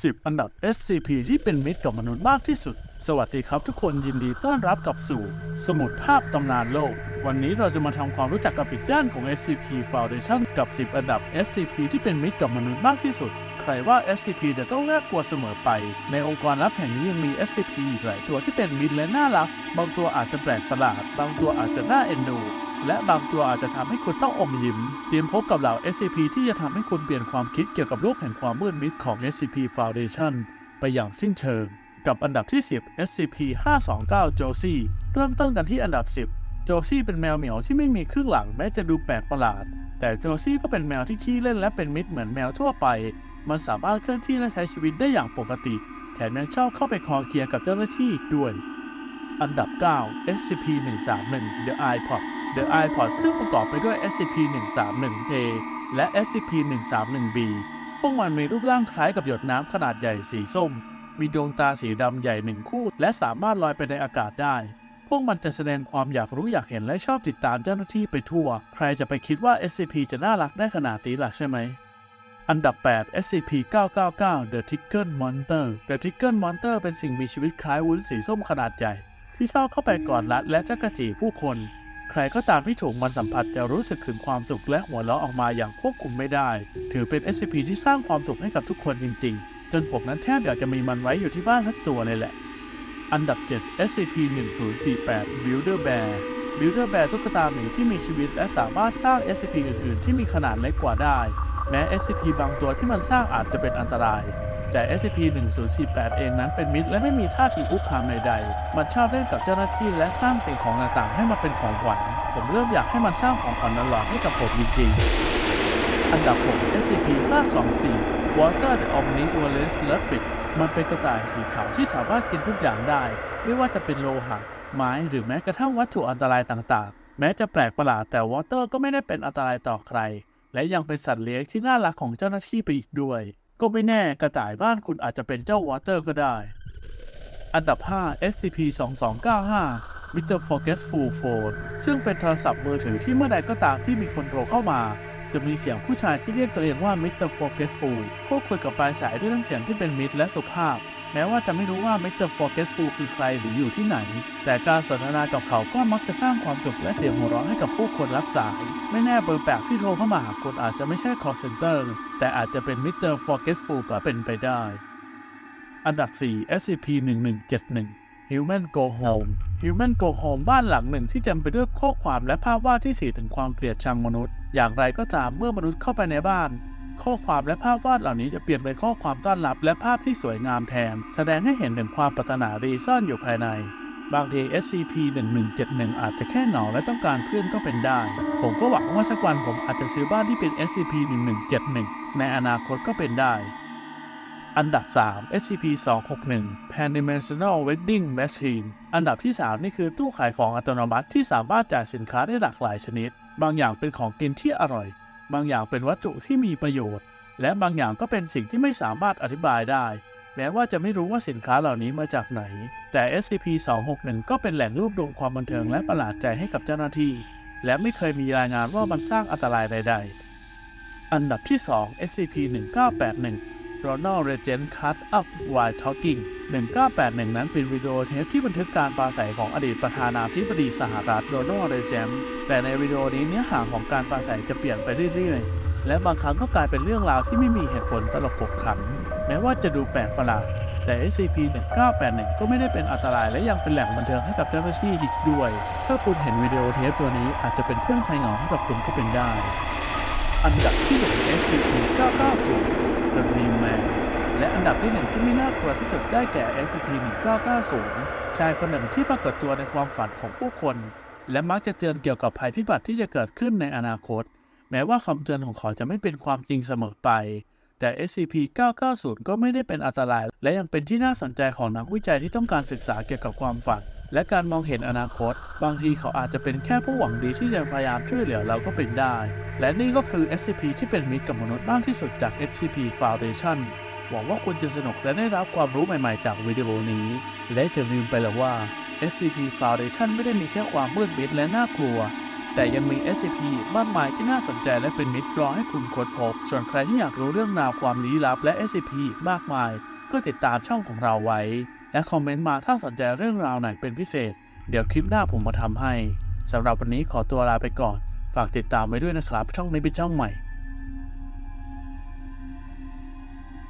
10 อันดับ SCP ที่เป็นมิตรกับมนุษย์มากที่สุด สวัสดีครับทุกคนยินดีต้อนรับกลับสู่ สมุดภาพตำนานโลก วันนี้เราจะมาทำความรู้จักกับอีกด้านของ SCP Foundation กับ 10 อันดับ SCP ที่เป็นมิตรกับมนุษย์มากที่สุด ใครว่า SCP จะต้องน่ากลัวเสมอไป ในองค์กรลับแห่งนี้ยังมี SCP อีกหลายตัวที่เป็นมิตรและน่ารัก บางตัวอาจจะแปลกประหลาด บางตัวอาจจะน่าเอ็นดู และบางตัวอาจจะทำให้คุณต้องอมยิ้ม เตรียมพบกับเหล่า SCP ที่จะทำให้คุณเปลี่ยนความคิดเกี่ยวกับโลกแห่งความมืดมิดของ SCP Foundation ไปอย่างสิ้นเชิง กับอันดับที่ 10 SCP 529 j o s i เริ่มต้นกันที่อันดับ 10โจซี่เป็นแมวเหมียวที่ไม่มีครึ่งหลังแม้จะดูแปลกประหลาด แต่โจซี่ก็เป็นแมวที่ขี้เล่นและเป็นมิตรเหมือนแมวทั่วไป มันสามารถเคลื่อนที่และใช้ชีวิตได้อย่างปกติ แถมยังชอบเข้าไปคอเคลียร์กับเจ้าหน้าที่ด้วย อันดับ 9 SCP-131 The iPod The iPod ซึ่งประกอบไปด้วย SCP-131A และ SCP-131B พวกมันมีรูปร่างคล้ายกับหยดน้ำขนาดใหญ่สีส้ม มีดวงตาสีดำใหญ่หนึ่งคู่ และสามารถลอยไปในอากาศได้ พวกมันจะแสดงความอยากรู้อยากเห็นและชอบติดตามเจ้าหน้าที่ไปทั่ว ใครจะไปคิดว่า SCP จะน่ารักได้ขนาดนี้ล่ะใช่ไหมอันดับ 8 SCP-999 The Tickle Monster The Tickle Monster เป็นสิ่งมีชีวิตคล้ายวุ้นสีส้มขนาดใหญ่ ที่ชอบเข้าไปกอดรัดและจักกะจีผู้คน ใครก็ตามที่ถูกมันสัมผัสจะรู้สึกถึงความสุขและหัวเราะออกมาอย่างควบคุมไม่ได้ ถือเป็น SCP ที่สร้างความสุขให้กับทุกคนจริง ๆ จนผมนั้นแทบอยากจะมีมันไว้อยู่ที่บ้านสักตัวเลยแหละ อันดับ 7 SCP-1048 Builder Bear Builder Bear ตุ๊กตาหมีที่มีชีวิตและสามารถสร้าง SCP อื่น ๆ ที่มีขนาดเล็กกว่าได้ แม้ SCP บางตัวที่มันสร้างอาจจะเป็นอันตราย แต่ SCP-1048 เองนั้นเป็นมิตรและไม่มีท่าทีคุกคามใดๆ มันชอบเล่นกับเจ้าหน้าที่และสร้างสิ่งของต่างๆ ให้มันเป็นของขวัญ ผมเริ่มอยากให้มันสร้างของขวัญหลอนให้กับผมจริงๆ อันดับ 6 SCP-524 Water the Omnivorous Rabbit มันเป็นกระต่ายสีขาวที่สามารถกินทุกอย่างได้ ไม่ว่าจะเป็นโลหะ ไม้ หรือแม้กระทั่งวัตถุอันตรายต่างๆ แม้จะแปลกประหลาดแต่วอเตอร์ก็ไม่ได้เป็นอันตรายต่อใคร และยังเป็นสัตว์เลี้ยงที่น่ารักของเจ้าหน้าที่ไปอีกด้วย ก็ไม่แน่กระต่ายบ้านคุณอาจจะเป็นเจ้าวอเตอร์ก็ได้ อันดับ 5 SCP-2295 Mr. Forgetful Phone ซึ่งเป็นโทรศัพท์มือถือที่เมื่อใดก็ตามที่มีคนโทรเข้ามา จะมีเสียงผู้ชายที่เรียกตัวเองว่า Mr. Forgetful พูดคุยกับปลายสายด้วยน้ำเสียงที่เป็นมิตรและสุภาพ แม้ว่าจะไม่รู้ว่า Mr. Forgetful คือใครหรืออยู่ที่ไหน แต่การสนทนากับเขาก็มักจะสร้างความสุขและเสียงหัวเราะให้กับผู้คนรับสาย ไม่แน่เบอร์แปลกที่โทรเข้ามาหาคุณอาจจะไม่ใช่ call center แต่อาจจะเป็น Mr. Forgetful ก็เป็นไปได้ อันดับ 4 SCP-1171 Human Go Home Human Go Home บ้านหลังหนึ่งที่เต็มไปด้วยข้อความและภาพวาดที่สื่อถึงความเกลียดชังมนุษย์ อย่างไรก็ตามเมื่อมนุษย์เข้าไปในบ้าน ข้อความและภาพวาดเหล่านี้จะเปลี่ยนเป็นข้อความต้อนรับและภาพที่สวยงามแทน แสดงให้เห็นถึงความปรารถนาดีซ่อนอยู่ภายใน บางที SCP-1171 อาจจะแค่เหงาและต้องการเพื่อนก็เป็นได้ ผมก็หวังว่าสักวันผมอาจจะซื้อบ้านที่เป็น SCP-1171 ในอนาคตก็เป็นได้อันดับ 3 SCP-261 Pan-Dimensional Vending Machine อันดับที่ 3 นี่คือตู้ขายของอัตโนมัติที่สามารถจ่ายสินค้าได้หลากหลายชนิด บางอย่างเป็นของกินที่อร่อย บางอย่างเป็นวัตถุที่มีประโยชน์ และบางอย่างก็เป็นสิ่งที่ไม่สามารถอธิบายได้ แม้ว่าจะไม่รู้ว่าสินค้าเหล่านี้มาจากไหน แต่ SCP-261 ก็เป็นแหล่งรวบรวมความบันเทิงและประหลาดใจให้กับเจ้าหน้าที่ และไม่เคยมีรายงานว่ามันสร้างอันตรายใด ๆ อันดับที่ 2 SCP-1981 Ronald Regent Cut Up While Talking 1981 นั้นเป็นวิดีโอเทปที่บันทึกการปราศัยของอดีตประธานาธิบดีสหรัฐโรนัลด์เรเจนแต่ในวิดีโอนี้เนื้อหาของการปราศัยจะเปลี่ยนไปเรื่อยๆ และบางครั้งก็กลายเป็นเรื่องราวที่ไม่มีเหตุผลตลกขบขัน แม้ว่าจะดูแปลกประหลาด แต่ SCP-1981 ก็ไม่ได้เป็นอันตรายและยังเป็นแหล่งบันเทิงให้กับเจ้าหน้าที่อีกด้วย ถ้าคุณเห็นวิดีโอเทปตัวนี้อาจจะเป็นเครื่องคลายเหงาให้กับคุณก็เป็นได้ อันดับที่ 1 SCP-990 The Dream Man และอันดับที่หนึ่งที่ไม่น่ากลัวที่สุดได้แก่ SCP-1990 ชายคนหนึ่งที่ปรากฏตัวในความฝันของผู้คน และมักจะเตือนเกี่ยวกับภัยพิบัติที่จะเกิดขึ้นในอนาคต แม้ว่าคำเตือนของเขาจะไม่เป็นความจริงเสมอไป แต่ SCP-990 ก็ไม่ได้เป็นอันตราย และยังเป็นที่น่าสนใจของนักวิจัยที่ต้องการศึกษาเกี่ยวกับความฝัน และการมองเห็นอนาคต บางทีเขาอาจจะเป็นแค่ผู้หวังดีที่จะพยายามช่วยเหลือเราก็เป็นได้ และนี่ก็คือ SCP ที่เป็นมิตรกับมนุษย์มากที่สุดจาก SCP Foundation หวังว่าคุณจะสนุกและได้รับความรู้ใหม่ๆจากวิดีโอนี้ และอย่าลืมไปเลยว่า SCP Foundation ไม่ได้มีแค่ความมืดมิดและน่ากลัวแแต่ยังมี SCP มากมายที่น่าสนใจและเป็นมิตรรอให้คุณค้นพบ ส่วนใครที่อยากรู้เรื่องราวความลี้ลับและ SCP มากมาย ก็ติดตามช่องของเราไว้ และคอมเมนต์มาถ้าสนใจเรื่องราวไหนเป็นพิเศษ เดี๋ยวคลิปหน้าผมมาทำให้สำหรับวันนี้ขอตัวลาไปก่อน ฝากติดตามไว้ด้วยนะครับ ช่องนี้เป็นช่องใหม่